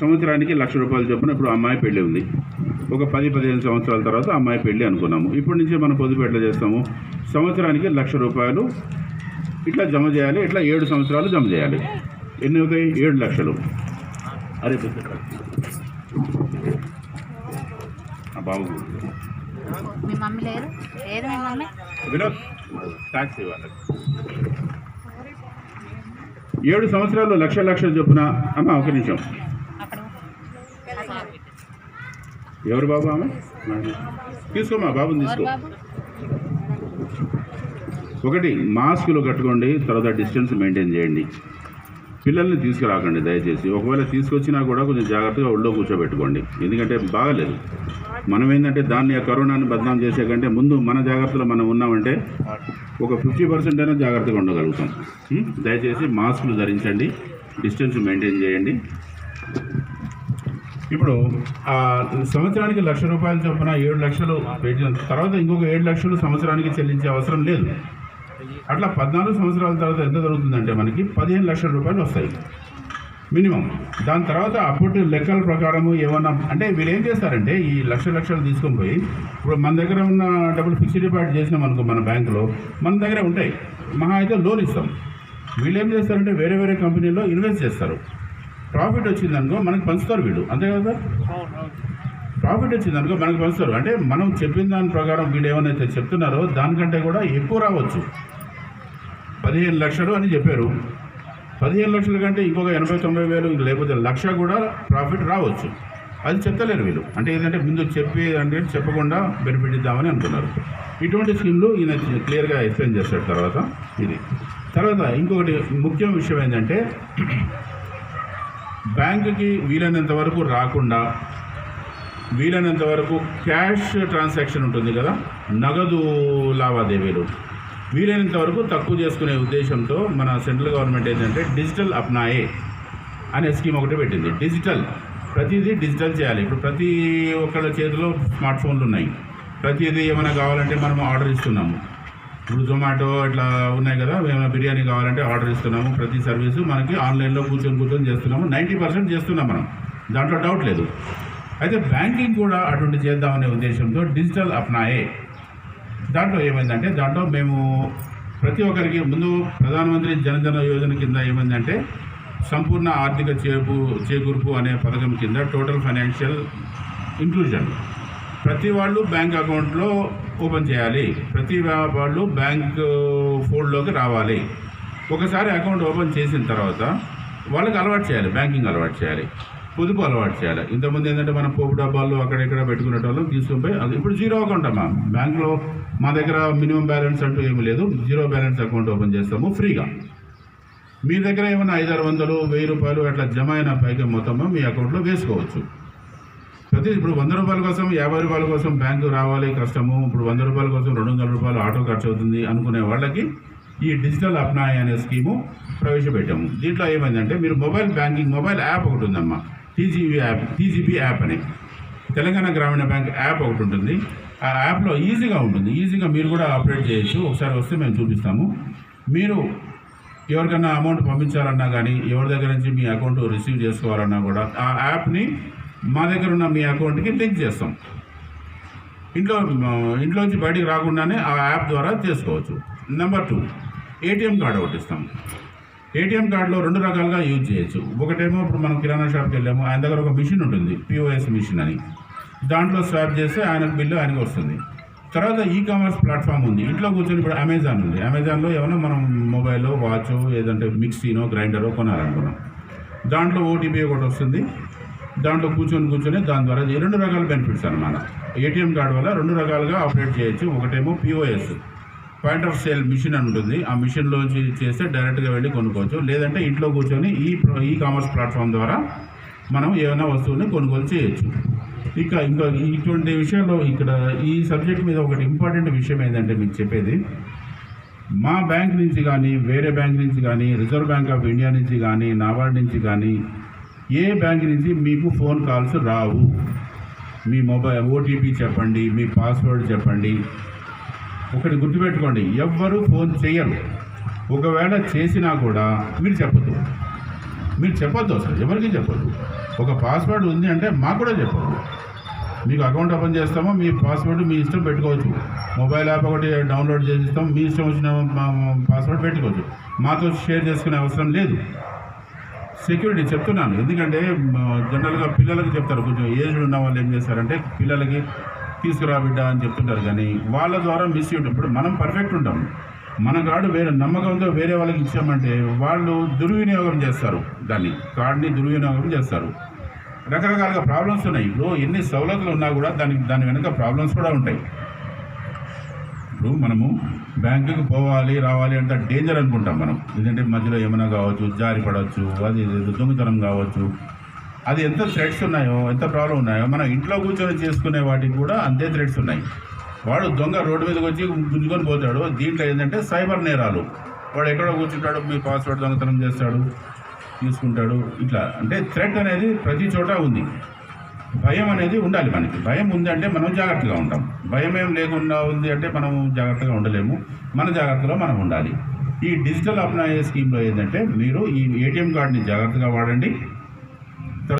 సంవత్సరానికి లక్ష రూపాయలు చొప్పున ఇప్పుడు అమ్మాయి పెళ్ళి ఉంది. ఒక పది పదిహేను సంవత్సరాల తర్వాత అమ్మాయి పెళ్ళి అనుకున్నాము. ఇప్పటి నుంచి మనం పొదుపు ఎట్లా చేస్తాము? సంవత్సరానికి లక్ష రూపాయలు ఇట్లా జమ చేయాలి ఇట్లా ఏడు సంవత్సరాలు జమ చేయాలి. ఎన్ని అవుతాయి? ఏడు లక్షలు. అరే బాబు వినోద్ ట్యాక్స్ ఏడు సంవత్సరాలు లక్ష లక్షలు చొప్పున అమ్మ ఒక నిమిషం. ఎవరు బాబు ఆమె? తీసుకోమా బాబుని తీసుకో. ఒకటి మాస్కులు కట్టుకోండి తర్వాత డిస్టెన్స్ మెయింటైన్ చేయండి. పిల్లల్ని తీసుకురాకండి దయచేసి. ఒకవేళ తీసుకొచ్చినా కూడా కొంచెం జాగ్రత్తగా ఒళ్ళో కూర్చోబెట్టుకోండి. ఎందుకంటే బాగలేదు. మనం ఏంటంటే దాన్ని ఆ కరోనాని బదనాం చేసే కంటే ముందు మన జాగ్రత్తలో మనం ఉన్నామంటే ఒక ఫిఫ్టీ పర్సెంట్ అయినా జాగ్రత్తగా ఉండగలుగుతాం? దయచేసి మాస్కులు ధరించండి డిస్టెన్స్ మెయింటైన్ చేయండి. ఇప్పుడు సంవత్సరానికి లక్ష రూపాయల చొప్పున ఏడు లక్షలు పెట్టిన తర్వాత ఇంకొక ఏడు లక్షలు సంవత్సరానికి చెల్లించే అవసరం లేదు. అట్లా పద్నాలుగు సంవత్సరాల తర్వాత ఎంత జరుగుతుందంటే మనకి పదిహేను లక్షల రూపాయలు వస్తాయి. మినిమం. దాని తర్వాత అప్పటి లెక్కల ప్రకారము ఏమన్నా అంటే వీళ్ళు ఏం చేస్తారంటే ఈ లక్ష లక్షలు తీసుకొని పోయి ఇప్పుడు మన దగ్గర ఉన్న డబ్బులు ఫిక్స్డ్ డిపాజిట్ చేసినాం అనుకో మన బ్యాంకులో మన దగ్గర ఉంటాయి. మహా అయితే లోన్ ఇస్తాం. వీళ్ళు ఏం చేస్తారంటే వేరే వేరే కంపెనీలో ఇన్వెస్ట్ చేస్తారు. ప్రాఫిట్ వచ్చిందనుకో మనకి పంచుతారు వీడు అంతే కదా ప్రాఫిట్ వచ్చిందనుకో మనకి పంచుతారు. అంటే మనం చెప్పిన దాని ప్రకారం వీడు ఏమైనా చెప్తున్నారో దానికంటే కూడా ఎక్కువ రావచ్చు. పదిహేను లక్షలు అని చెప్పారు. పదిహేను లక్షల కంటే ఇంకొక ఎనభై తొంభై వేలు లేకపోతే లక్ష కూడా ప్రాఫిట్ రావచ్చు. అది చెప్తలేరు వీళ్ళు. అంటే ఏంటంటే ముందు చెప్పి అంటే చెప్పకుండా బెనిఫిట్ ఇద్దామని అనుకున్నారు ఇటువంటి స్కీమ్లు ఈయన క్లియర్గా ఎక్స్ప్లెయిన్ చేస్తాడు తర్వాత ఇది. తర్వాత ఇంకొకటి ముఖ్య విషయం ఏంటంటే బ్యాంకుకి వీలైనంత వరకు రాకుండా వీలైనంత వరకు క్యాష్ ట్రాన్సాక్షన్ ఉంటుంది కదా నగదు లావాదేవీలు. వీలైనంత వరకు తక్కువ చేసుకునే ఉద్దేశంతో మన సెంట్రల్ గవర్నమెంట్ ఏంటంటే డిజిటల్ అప్నాయే అనే స్కీమ్ ఒకటి పెట్టింది. డిజిటల్. ప్రతిదీ డిజిటల్ చేయాలి. ఇప్పుడు ప్రతి ఒక్కళ్ళ చేతిలో స్మార్ట్ ఫోన్లు ఉన్నాయి. ప్రతిదీ ఏమైనా కావాలంటే మనం ఆర్డర్ ఇస్తున్నాము. ఇప్పుడు జొమాటో ఇట్లా ఉన్నాయి కదా మేము బిర్యానీ కావాలంటే ఆర్డర్ ఇస్తున్నాము ప్రతి సర్వీసు. మనకి ఆన్లైన్లో కూర్చొని కూర్చొని చేస్తున్నాము. నైంటీ పర్సెంట్ చేస్తున్నాం మనం. దాంట్లో డౌట్ లేదు. అయితే బ్యాంకింగ్ కూడా అటువంటి చేద్దామనే ఉద్దేశంతో డిజిటల్ అప్నాయే. దాంట్లో ఏమైందంటే దాంట్లో మేము ప్రతి ఒక్కరికి ముందు ప్రధానమంత్రి జనధన యోజన కింద ఏమైందంటే సంపూర్ణ ఆర్థిక చేపు చేకూర్పు అనే పథకం కింద టోటల్ ఫైనాన్షియల్ ఇంక్లూజన్ ప్రతి వాళ్ళు బ్యాంక్ అకౌంట్లో ఓపెన్ చేయాలి. ప్రతి వాళ్ళు బ్యాంక్ ఫోల్డ్లోకి రావాలి. ఒకసారి అకౌంట్ ఓపెన్ చేసిన తర్వాత వాళ్ళకి అలవాటు చేయాలి. బ్యాంకింగ్ అలవాటు చేయాలి. పొదుపు అలవాటు చేయాలి. ఇంతకుముందు ఏంటంటే మనం పోపు డబ్బాలు అక్కడ ఇక్కడ పెట్టుకునే వాళ్ళం తీసుకొని పోయి అది ఇప్పుడు జీరో అకౌంట్ అమ్మా. బ్యాంక్లో మా దగ్గర మినిమం బ్యాలెన్స్ అంటూ ఏమీ లేదు. జీరో బ్యాలెన్స్ అకౌంట్ ఓపెన్ చేస్తాము ఫ్రీగా. మీ దగ్గర ఏమైనా ఐదారు వందలు వెయ్యి రూపాయలు అట్లా జమ అయిన పైకి మొత్తము మీ అకౌంట్లో వేసుకోవచ్చు. ప్రతి ఇప్పుడు వంద రూపాయల కోసం యాభై రూపాయల కోసం బ్యాంకు రావాలి కష్టము. ఇప్పుడు వంద రూపాయల కోసం రెండు వందల రూపాయలు ఆటో ఖర్చు అవుతుంది అనుకునే వాళ్ళకి ఈ డిజిటల్ అప్నాయ్ అనే స్కీము ప్రవేశపెట్టాము. దీంట్లో ఏమైందంటే మీరు మొబైల్ బ్యాంకింగ్ మొబైల్ యాప్ ఒకటి ఉందమ్మా. టీజీబీ యాప్ టీజీబీ యాప్ అని. తెలంగాణ గ్రామీణ బ్యాంక్ యాప్ ఒకటి ఉంటుంది. ఆ యాప్లో ఈజీగా ఉంటుంది. ఈజీగా మీరు కూడా ఆపరేట్ చేయొచ్చు. ఒకసారి వస్తే మేము చూపిస్తాము. మీరు ఎవరికైనా అమౌంట్ పంపించాలన్నా కానీ ఎవరి దగ్గర నుంచి మీ అకౌంట్ రిసీవ్ చేసుకోవాలన్నా కూడా ఆ యాప్ని మా దగ్గర ఉన్న మీ అకౌంట్కి లింక్ చేస్తాం. ఇంట్లో ఇంట్లోంచి బయటికి రాకుండానే ఆ యాప్ ద్వారా చేసుకోవచ్చు. నెంబర్ టూ ఏటీఎం కార్డు ఒకటి ఇస్తాం. ఏటీఎం కార్డులో రెండు రకాలుగా యూజ్ చేయొచ్చు. ఒకటేమో ఇప్పుడు మనం కిరాణా షాప్కి వెళ్ళాము ఆయన దగ్గర ఒక మిషన్ ఉంటుంది పిఓఎస్ మిషన్ అని. దాంట్లో స్వాప్ చేస్తే ఆయనకు బిల్లు ఆయనకు వస్తుంది. తర్వాత ఈ కామర్స్ ప్లాట్ఫామ్ ఉంది. ఇంట్లో కూర్చొని ఇప్పుడు అమెజాన్ ఉంది. అమెజాన్లో ఏమైనా మనం మొబైల్ వాచ్ ఏదంటే మిక్సీనో గ్రైండరో కొనాలనుకున్నాం. దాంట్లో ఓటీపీ ఒకటి వస్తుంది. దాంట్లో కూర్చొని కూర్చొని దాని ద్వారా రెండు రకాల బెనిఫిట్స్ అనమాట ఏటీఎం కార్డు వల్ల రెండు రకాలుగా ఆపరేట్ చేయొచ్చు. ఒకటేమో POS point of sale machine అని ఉంటుంది. ఆ మిషన్లో చేస్తే డైరెక్ట్గా వెళ్ళి కొనుక్కోవచ్చు. లేదంటే ఇంట్లో కూర్చొని ఈ ఈ కామర్స్ ప్లాట్ఫామ్ ద్వారా మనం ఏమైనా వస్తువుని కొనుగోలు చేయొచ్చు. ఇక ఇంకా ఇటువంటి విషయాల్లో ఇక్కడ ఈ సబ్జెక్ట్ మీద ఒకటి ఇంపార్టెంట్ విషయం ఏంటంటే మీకు చెప్పేది. మా బ్యాంక్ నుంచి కానీ వేరే బ్యాంక్ నుంచి కానీ రిజర్వ్ బ్యాంక్ ఆఫ్ ఇండియా నుంచి కానీ నాబార్డ్ నుంచి కానీ ఏ బ్యాంక్ నుంచి మీకు ఫోన్ కాల్స్ రావు? మీ మొబైల్ ఓటీపీ చెప్పండి మీ పాస్వర్డ్ చెప్పండి. ఒకటి గుర్తుపెట్టుకోండి ఎవ్వరూ ఫోన్ చేయరు. ఒకవేళ చేసినా కూడా మీరు చెప్పొద్దు. మీరు చెప్పొద్దు అసలు ఎవరికి చెప్పొద్దు. ఒక పాస్వర్డ్ ఉంది అంటే మాకు కూడా చెప్పొద్దు. మీకు అకౌంట్ ఓపెన్ చేస్తామో మీ పాస్వర్డ్ మీ ఇష్టం పెట్టుకోవచ్చు. మొబైల్ యాప్ ఒకటి డౌన్లోడ్ చేసి ఇస్తాం మీ ఇష్టం వచ్చిన పాస్వర్డ్ పెట్టుకోవచ్చు. మాతో షేర్ చేసుకునే అవసరం లేదు. సెక్యూరిటీ చెప్తున్నాను. ఎందుకంటే జనరల్గా పిల్లలకు చెప్తారు కొంచెం ఏజ్డ్ ఉన్న వాళ్ళు ఏం చేస్తారంటే పిల్లలకి తీసుకురా బిడ్డ అని చెప్తుంటారు. కానీ వాళ్ళ ద్వారా మిస్ ఉంటుంది ఇప్పుడు మనం పర్ఫెక్ట్ ఉంటాం. మన కార్డు వేరే నమ్మకంతో వేరే వాళ్ళకి ఇచ్చామంటే వాళ్ళు దుర్వినియోగం చేస్తారు. దాన్ని కార్డుని దుర్వినియోగం చేస్తారు. రకరకాలుగా ప్రాబ్లమ్స్ ఉన్నాయి. ఇప్పుడు ఎన్ని సౌలతులు ఉన్నా కూడా దానికి దాని వెనుక ప్రాబ్లమ్స్ కూడా ఉంటాయి. ఇప్పుడు మనము బ్యాంకుకి పోవాలి రావాలి అంటే డేంజర్ అనుకుంటాం మనం. ఎందుకంటే మధ్యలో ఏమైనా కావచ్చు జారి పడవచ్చు అది దొంగతనం కావచ్చు. అది ఎంత థ్రెడ్స్ ఉన్నాయో ఎంత ప్రాబ్లం ఉన్నాయో మనం ఇంట్లో కూర్చొని చేసుకునే వాటికి కూడా అంతే థ్రెడ్స్ ఉన్నాయి. వాడు దొంగ రోడ్డు మీదకి వచ్చి గుంజుకొని పోతాడు. దీంట్లో ఏంటంటే సైబర్ నేరాలు. వాడు ఎక్కడో కూర్చుంటాడు మీ పాస్వర్డ్ దొంగతనం చేస్తాడు తీసుకుంటాడు ఇట్లా. అంటే థ్రెట్ అనేది ప్రతి చోట ఉంది. భయం అనేది ఉండాలి మనకి. భయం ఉంది అంటే మనం జాగ్రత్తగా ఉంటాం. భయం ఏం లేకుండా ఉంది అంటే మనం జాగ్రత్తగా ఉండలేము. మన జాగ్రత్తలో మనం ఉండాలి. ఈ డిజిటల్ అప్నాయ స్కీమ్లో ఏంటంటే మీరు ఈ ఏటీఎం కార్డుని జాగ్రత్తగా వాడండి.